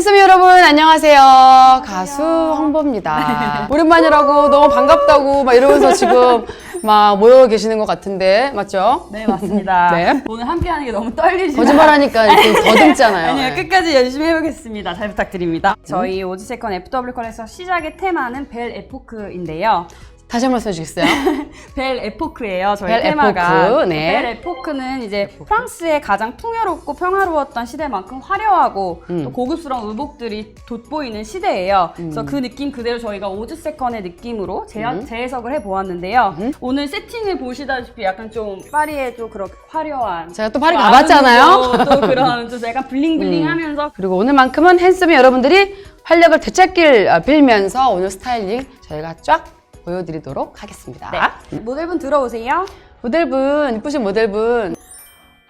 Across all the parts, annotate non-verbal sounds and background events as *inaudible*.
팬스미 여러분 안녕하세요. 가수 황보입니다. *laughs* 오랜만이라고 너무 반갑다고 막 이러면서 지금 *laughs* 막 모여 계시는 것 같은데 맞죠? 네 맞습니다. *laughs* 네. 오늘 함께하는 게 너무 떨리지만 거짓말하니까 이렇게 더듬잖아요. 아니요 네. 끝까지 열심히 해보겠습니다. 잘 부탁드립니다. 저희 오지세컨 FW 컬에서 시작의 테마는 벨 에포크인데요. 다시 한 번 써주시겠어요? *laughs* 벨 에포크예요. 저희 벨 테마가 에포크, 네. 벨 에포크는 이제 프랑스의 가장 풍요롭고 평화로웠던 시대만큼 화려하고 음. 또 고급스러운 의복들이 돋보이는 시대예요. 그래서 그 느낌 그대로 저희가 오즈 세컨의 느낌으로 재, 음. 재해석을 해보았는데요. 오늘 세팅을 보시다시피 약간 좀 파리의 좀 그런 화려한 제가 또 파리 뭐 가봤잖아요. 아름다운 또 그런 좀 약간 블링블링하면서 *laughs* 그리고 오늘만큼은 핸섬이 여러분들이 활력을 되찾길 아, 빌면서 오늘 스타일링 저희가 쫙 보여드리도록 하겠습니다. 네. 모델분 들어오세요. 모델분 이쁘신 모델분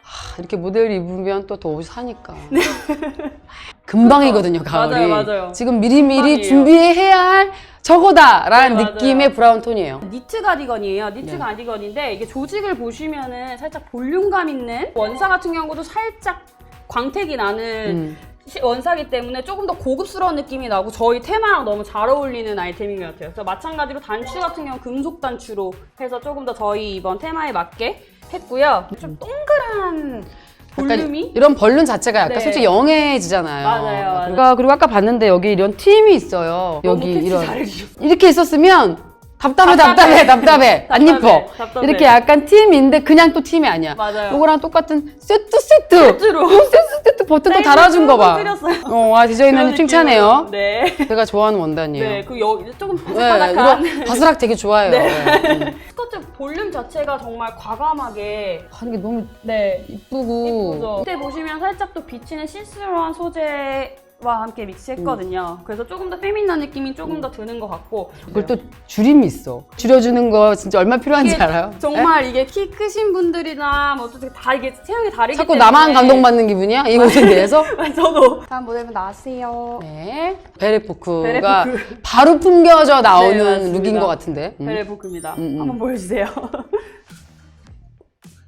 하, 이렇게 모델 입으면 또 더 옷이 사니까 *laughs* 금방이거든요 가을이 네. 맞아요, 맞아요. 지금 미리미리 금방이에요. 준비해야 할 저거다라는 네, 맞아요. 느낌의 브라운 톤이에요 니트 가디건이에요. 니트 네. 가디건인데 이게 조직을 보시면은 살짝 볼륨감 있는 원사 같은 경우도 살짝 광택이 나는 음. 시- 원사기 때문에 조금 더 고급스러운 느낌이 나고 저희 테마랑 너무 잘 어울리는 아이템인 것 같아요. 그래서 마찬가지로 단추 같은 경우 금속 단추로 해서 조금 더 저희 이번 테마에 맞게 했고요. 좀 동그란 볼륨이 이런 벌룬 자체가 약간 네. 솔직히 영해지잖아요 맞아요, 맞아요. 그러니까 그리고 아까 봤는데 여기 이런 팀이 있어요 여기 이런. 이렇게 있었으면 답답해 답답해 답답해 *laughs* 안 답답해, 이뻐 답답해. 이렇게 약간 팀인데 그냥 또 팀이 아니야 맞아요. 요거랑 똑같은 세트 세트 세트로. 요 세트 세트 버튼 또 달아준 거 봐 드렸어요. 어, 아 디자이너님 칭찬해요 네. 제가 좋아하는 원단이에요 네, 그 여기 조금 네, 바삭바삭한 이런 바스락 되게 좋아해요 네. 음. 스커트 볼륨 자체가 정말 과감하게 아, 이게 너무 네 이쁘고 예쁘죠. 밑에 보시면 살짝 또 비치는 시스루한 소재 와 함께 믹스했거든요. 그래서 조금 더 페미닌한 느낌이 조금 더 드는 것 같고 그걸 또 줄임이 있어 줄여주는 거 진짜 얼마 필요한지 이게 알아요? 정말 이게 키 크신 분들이나 뭐 어떻게 다 이게 체형이 다르기 자꾸 때문에 나만 감동받는 기분이야? 이 옷에 *laughs* 대해서? 저도 다음 모델분 나왔어요. 네. 베레포크가 베레포크. 바로 풍겨져 나오는 네, 맞습니다. 룩인 것 같은데. 음. 베레포크입니다. 음, 음. 한번 보여주세요. *laughs*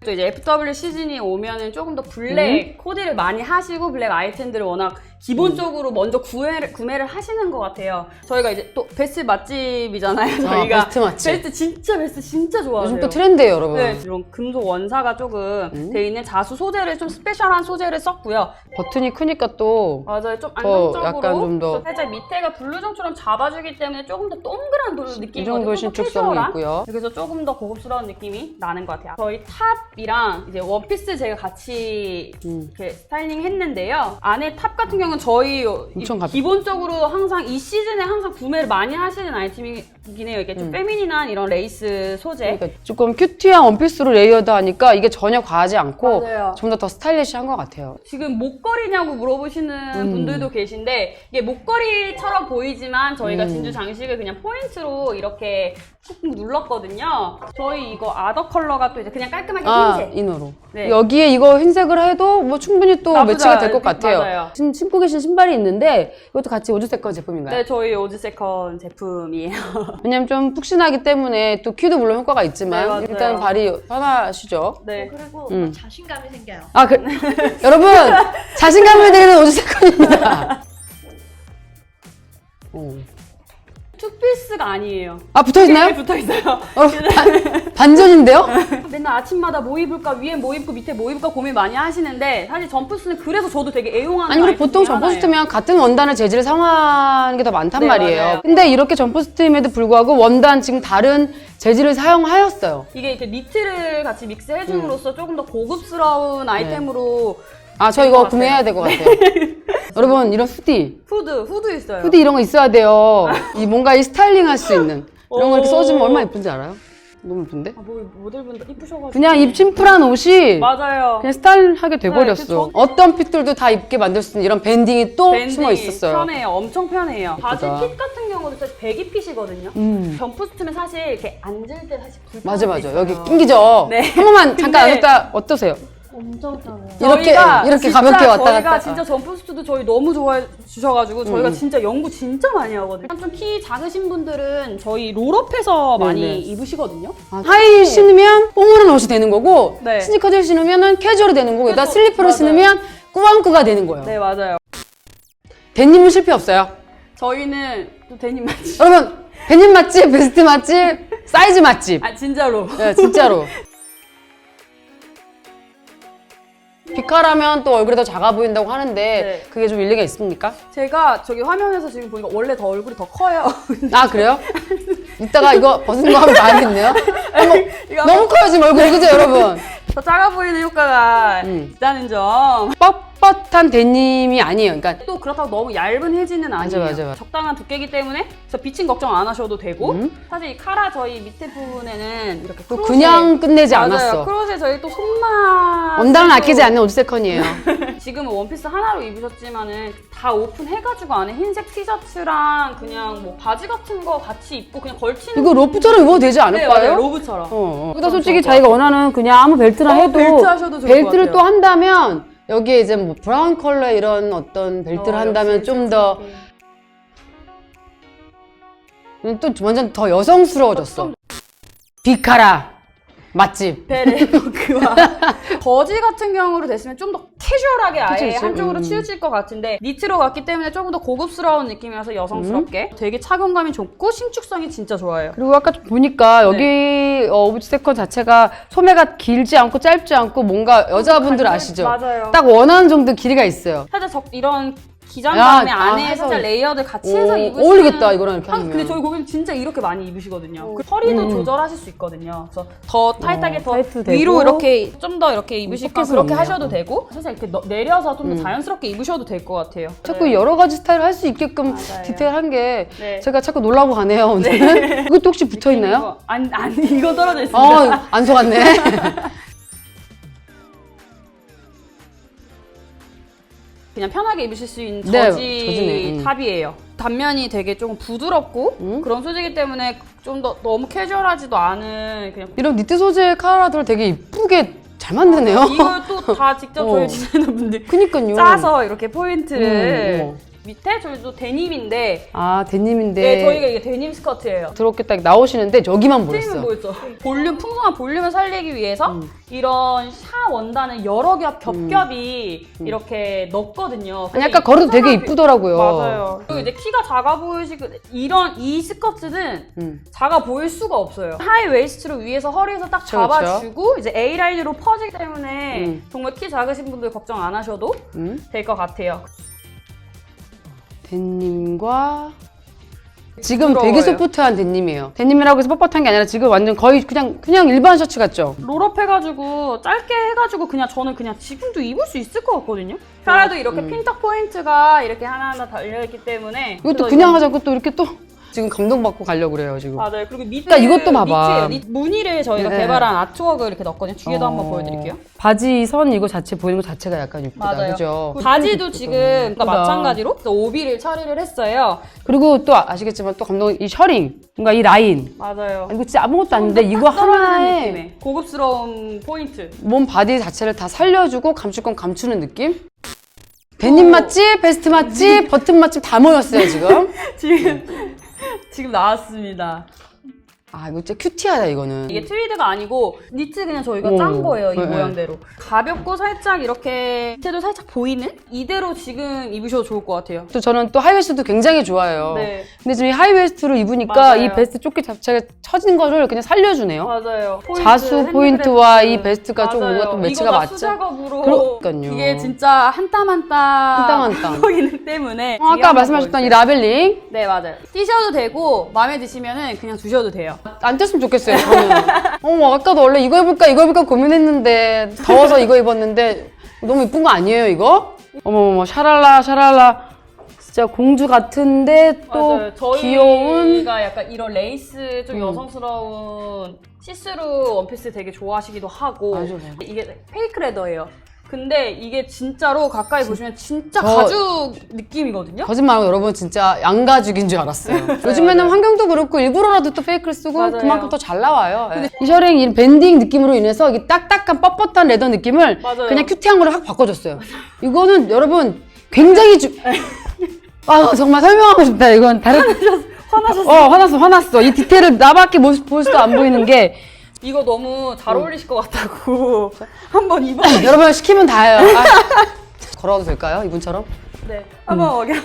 또 이제 FW 시즌이 오면은 조금 더 블랙 음. 코디를 많이 하시고 블랙 아이템들을 워낙 기본적으로 먼저 구매를, 구매를 하시는 것 같아요. 저희가 이제 또 베스트 맛집이잖아요. 저희가 베스트 맛집. 베스트 진짜 베스트 진짜 좋아하세요. 요즘 또 트렌드예요, 여러분. 네, 이런 금속 원사가 조금 음. 돼 있는 자수 소재를 좀 스페셜한 소재를 썼고요. 버튼이 크니까 또 맞아요. 좀더 안정적으로 약간 좀 더- 살짝 밑에가 블루정처럼 잡아주기 때문에 조금 더 동그란 돌 느낌이 이 정도 신축성이 있고요. 그래서 조금 더 고급스러운 느낌이 나는 것 같아요. 저희 탑이랑 이제 원피스 제가 같이 음. 이렇게 스타일링 했는데요. 안에 탑 같은 경우 는 저희 엄청 가볍- 기본적으로 항상 이 시즌에 항상 구매를 많이 하시는 아이템이긴 해요. 이게 좀 음. 페미닌한 이런 레이스 소재. 그러니까 조금 큐티한 원피스로 레이어드 하니까 이게 전혀 과하지 않고 맞아요. 좀 더 더 스타일리시한 것 같아요. 지금 목걸이냐고 물어보시는 음. 분들도 계신데 이게 목걸이처럼 보이지만 저희가 음. 진주 장식을 그냥 포인트로 이렇게 꾹꾹 눌렀거든요. 저희 이거 아더 컬러가 또 이제 그냥 깔끔하게 아, 흰색. 이너로. 네. 여기에 이거 흰색을 해도 뭐 충분히 또 나쁘지 매치가 될 것 않- 같아요. 맞아요. 지금 신고 계신 신발이 있는데 이것도 같이 오즈세컨 제품인가요? 네, 저희 오즈 세컨 제품이에요. *laughs* 왜냐면 좀 푹신하기 때문에 또 큐도 물론 효과가 네, 있지만 맞아요. 일단 발이 편하시죠. 네. 그리고 음. 막 자신감이 생겨요. 아, 그, *laughs* 여러분 자신감을 드리는 오즈세컨입니다. 어. *laughs* 투피스가 아니에요. 아 붙어 있나요? 붙어 있어요. 어, 반- 반전인데요? 맨날 아침마다 뭐 입을까 위에 뭐 입고 밑에 뭐 입을까 고민 많이 하시는데 사실 점프스는 그래서 저도 되게 애용하는 아니 우리 아이템 보통 중에 하나예요. 점퍼스트면 같은 원단을 재질을 사용하는 게 더 많단 네, 말이에요. 맞아요. 근데 이렇게 점퍼스트임에도 불구하고 원단 지금 다른 재질을 사용하였어요. 이게 이렇게 니트를 같이 믹스 음. 해줌으로써 조금 더 고급스러운 아이템으로 아저될 이거. 구매해야 될 것 같아요. *laughs* 여러분 이런 후디 후드, 후드 있어요. 후디 이런 거 있어야 돼요. 이 뭔가 이 스타일링 할 수 있는 이런 거 이렇게 오. 써주면 얼마나 예쁜지 알아요? 너무 예쁜데? 아, 뭐, 모델분들 이쁘셔가지고. 그냥 입 심플한 옷이 맞아요. 그냥 스타일하게 돼버렸어. 네, 그 저- 어떤 핏들도 다 입게 만들 수 있는 이런 밴딩이 또 밴딩이 숨어 있었어요. 편해요. 엄청 편해요. 바지 예쁘다. 핏 같은 경우도 사실 배기 핏이거든요. 음. 점프 스트면 사실 이렇게 앉을 때 사실 불편한 맞아 게 맞아. 여기 낑기죠. 네. 한 번만 잠깐 근데- 앉았다 어떠세요? 엄청 편해요. 이렇게 저희가 이렇게 진짜 가볍게 왔다 저희가 갔다. 진짜 점프스트도 저희 너무 좋아해 주셔가지고 저희가 음. 진짜 연구 진짜 많이 하거든요. 좀 키 작으신 분들은 저희 롤업해서 네, 많이 네. 입으시거든요. 아, 하이 신으면 뽕으로 옷이 되는 거고 네. 스니커즈 신으면 캐주얼이 되는 거고 여기다 그래서- 슬리퍼를 맞아요. 신으면 꾸안꾸가 되는 거예요. 네 맞아요. 데님은 실패 없어요. 저희는 또 데님 맛집. 여러분 데님 맛집, 베스트 맛집, 사이즈 맛집. 아 진짜로. 네, 진짜로. *laughs* 비카라면 또 얼굴이 더 작아 보인다고 하는데 네. 그게 좀 일리가 있습니까? 제가 저기 화면에서 지금 보니까 원래 더 얼굴이 더 커요. 아 그래요? 이따가 이거 벗은 거 하면 봐야겠네요. *laughs* 이거 너무 커요 지금 얼굴이 그죠 여러분? 더 작아 보이는 효과가 음. 있다는 점. 뻣뻣한 데님이 아니에요. 그러니까 또 그렇다고 너무 얇은 해지는 맞아, 아니에요. 맞아, 맞아. 적당한 두께이기 때문에 저 비침 걱정 안 하셔도 되고 음. 사실 이 카라 저희 밑에 부분에는 이렇게 또 크로셰- 그냥 끝내지 맞아요. 않았어. 크로셰 저희 또 손맛 원단을 아끼지 않는 옷세컨이에요. *laughs* 지금은 원피스 하나로 입으셨지만은 다 오픈해가지고 안에 흰색 티셔츠랑 그냥 뭐 바지 같은 거 같이 입고 그냥 걸치는 이거 로프처럼 입어도 되지 네, 맞아요. 않을까요? 로브처럼. 어, 어. 그러다 솔직히 자기가 원하는 그냥 아무 벨트나 어, 해도 벨트 하셔도 좋을 벨트를 것또 같아요. 한다면 여기에 이제 뭐 브라운 컬러의 이런 어떤 벨트를 어, 한다면 역시 좀더 음. 또 완전 더 여성스러워졌어. 비카라 맛집. 베레버크와 *laughs* 거지 같은 경우로 됐으면 좀 더 캐주얼하게 아예 그치, 그치. 한쪽으로 음. 치우칠 것 같은데 니트로 갔기 때문에 조금 더 고급스러운 느낌이라서 여성스럽게 음. 되게 착용감이 좋고 신축성이 진짜 좋아요. 그리고 아까 좀 보니까 여기 네. 어, 오브제 세컨 자체가 소매가 길지 않고 짧지 않고 뭔가 여자분들 간절- 아시죠? 맞아요. 딱 원하는 정도 길이가 있어요. 살짝 적, 이런 기장감에 야, 안에 아, 해서- 살짝 레이어드 같이 오, 해서 입으시면 어울리겠다, 이거랑 이렇게 한- 하면. 근데 저희 고객님 진짜 이렇게 많이 입으시거든요. 그 허리도 음. 조절하실 수 있거든요. 그래서 더 타이트하게 어, 더 타이트 되고. 위로 이렇게 좀 더 이렇게 입으실 포켓은 그렇게 없네요. 하셔도 되고 살짝 이렇게 너- 내려서 좀더 자연스럽게 입으셔도 될 것 같아요. 자꾸 네. 여러 가지 스타일을 할 수 있게끔 맞아요. 디테일한 게 네. 제가 자꾸 놀라고 가네요 오늘. 이것도 혹시 붙어 있나요? 이거- 아니 아니 이거 떨어져 있습니다. 어, 안 속았네. *laughs* 그냥 편하게 입으실 수 있는 네, 저지 저지네, 음. 탑이에요. 단면이 되게 조금 부드럽고 음. 그런 소재이기 때문에 좀 더 너무 캐주얼하지도 않은 그냥 이런 니트 소재 카라들 되게 이쁘게 잘 만드네요. 이걸 또 다 직접 *laughs* 어. 저희 디자이너분들 그니까요. 짜서 이렇게 포인트를 음, 어머. 밑에 저희도 데님인데 아 데님인데 네, 저희가 이게 데님 스커트예요. 들어오게 딱 나오시는데 여기만 트임은 보였어. 뭐였죠? 볼륨 풍성한 볼륨을 살리기 위해서 음. 이런 샤 원단을 여러 겹 겹겹이 이렇게 넣었거든요. 아니 아까 걸어도 되게 이쁘더라고요. 맞아요. 그리고 이제 키가 작아 보이시고 이런 이 스커트는 음. 작아 보일 수가 없어요. 하이 웨이스트로 위에서 허리에서 딱 그쵸, 잡아주고 이제 A 라인으로 퍼지기 때문에 음. 정말 키 작으신 분들 걱정 안 하셔도 음. 될것 같아요. 데님과 지금 부드러워요. 되게 소프트한 데님이에요. 데님이라고 해서 뻣뻣한 게 아니라 지금 완전 거의 그냥 그냥 일반 셔츠 같죠? 롤업 해가지고 짧게 해가지고 그냥 저는 그냥 지금도 입을 수 있을 것 같거든요. 차라도 이렇게 핀턱 포인트가 이렇게 하나하나 달려있기 때문에 음. 이것도 그래서 그냥 하자고 또 이렇게 또 지금 감동받고 가려고 그래요 지금. 맞아요. 그리고 니트, 그러니까 이것도 봐봐. 니- 무늬를 저희가 네. 개발한 아트웍을 이렇게 넣었거든요. 뒤에도 어. 한번 보여드릴게요. 바지 선 이거 자체 보이는 것 자체가 약간 이쁘다, 맞아요. 그죠? 바지도 지금 그러니까 예쁘다. 마찬가지로 오비를 처리를 했어요. 그리고 또 아시겠지만 또 감동 이 셔링, 뭔가 이 라인. 맞아요. 아, 이거 진짜 아무것도 아닌데 이거 딱 떨어지는 하나에 느낌의 고급스러운 포인트. 몸 바디 자체를 다 살려주고 감출 건 감추는 느낌? 데님 맛집, 베스트 맛집, *laughs* 버튼 맛집 다 모였어요 지금. 지금 지금 나왔습니다. 아 이거 진짜 큐티하다 이거는. 이게 트위드가 아니고 니트 그냥 저희가 오, 짠 거예요 이 네, 모양대로 가볍고 살짝 이렇게 밑에도 살짝 보이는 이대로 지금 입으셔도 좋을 것 같아요 또 저는 또 하이웨스트도 굉장히 좋아해요. 네. 근데 지금 이 하이웨스트를 입으니까 맞아요. 이 베스트 조끼 자체가 처진 거를 그냥 살려주네요. 맞아요 포인트, 자수. 포인트와 이 베스트가 좀 맞아요. 뭔가 또 매치가 맞죠? 수작업으로 그러니까요. 이게 진짜 한 땀 한땀한땀한 땀. 보이기 때문에 어, 아까 말씀하셨던 이 라벨링 네 맞아요 뛰셔도 되고 마음에 드시면은 그냥 두셔도 돼요 안 뗐으면 좋겠어요. 저는. 어, 아까도 원래 이거 입을까 이거 입을까 고민했는데 더워서 이거 입었는데 너무 이쁜 거 아니에요 이거? 어머머머 샤랄라 샤랄라 진짜 공주 같은데 또 맞아요. 저희가 귀여운 약간 이런 레이스 좀 음. 여성스러운 시스루 원피스 되게 좋아하시기도 하고 맞아요. 이게 페이크 레더예요. 근데 이게 진짜로 가까이 보시면 진짜 저- 가죽 느낌이거든요. 거짓말하고 여러분 진짜 양가죽인 줄 알았어요. *laughs* 요즘에는 맞아요. 환경도 그렇고 일부러라도 또 페이크를 쓰고 맞아요. 그만큼 더 잘 나와요. 예. 이 셔링 이 밴딩 느낌으로 인해서 이 딱딱한 뻣뻣한 레더 느낌을 맞아요. 그냥 큐티한 걸로 확 바꿔줬어요. 이거는 여러분 굉장히 주... 아 정말 설명하고 싶다. 이건 다른 화나셨어. 어 화났어 화났어. 이 디테일을 나밖에 볼, 볼 수도 안 보이는 게 이거 너무 음. 잘 어울리실 것 같다고 *laughs* 한번 입어. 여러분 시키면 다 해요. 아, 걸어도 될까요? 이분처럼? 네, 한번 음.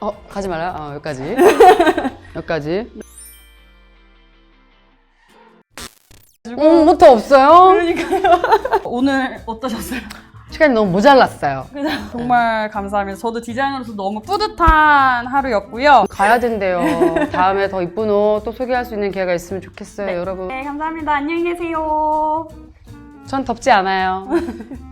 어, 가지 말아요. 어, 여기까지. *laughs* 여기까지. 어, 모터 없어요? *laughs* 오늘 어떠셨어요? 시간이 너무 모자랐어요. 정말 감사합니다. 저도 디자이너로서 너무 뿌듯한 하루였고요. 가야 된대요. 다음에 더 이쁜 옷 또 소개할 수 있는 기회가 있으면 좋겠어요, 여러분. 네, 감사합니다. 안녕히 계세요. 전 덥지 않아요. *laughs*